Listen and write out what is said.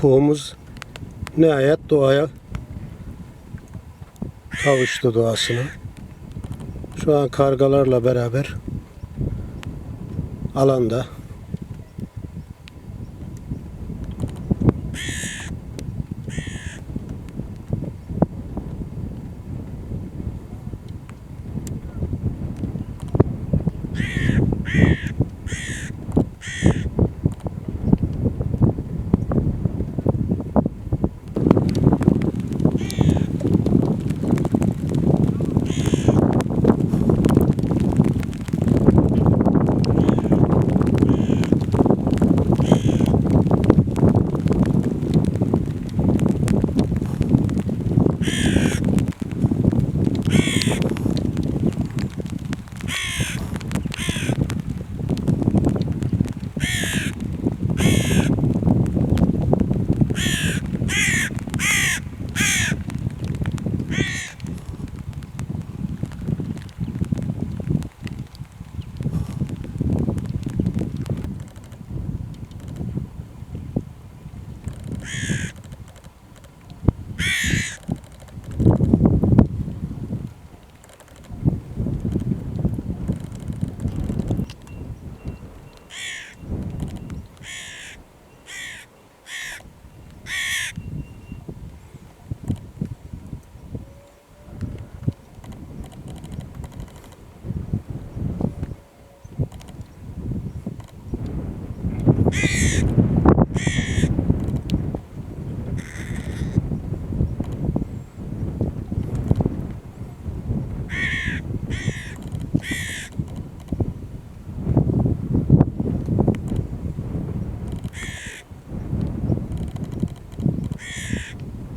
Puğumuz nihayet doğaya kavuştu doğasına. Şu an kargalarla beraber alanda. よし。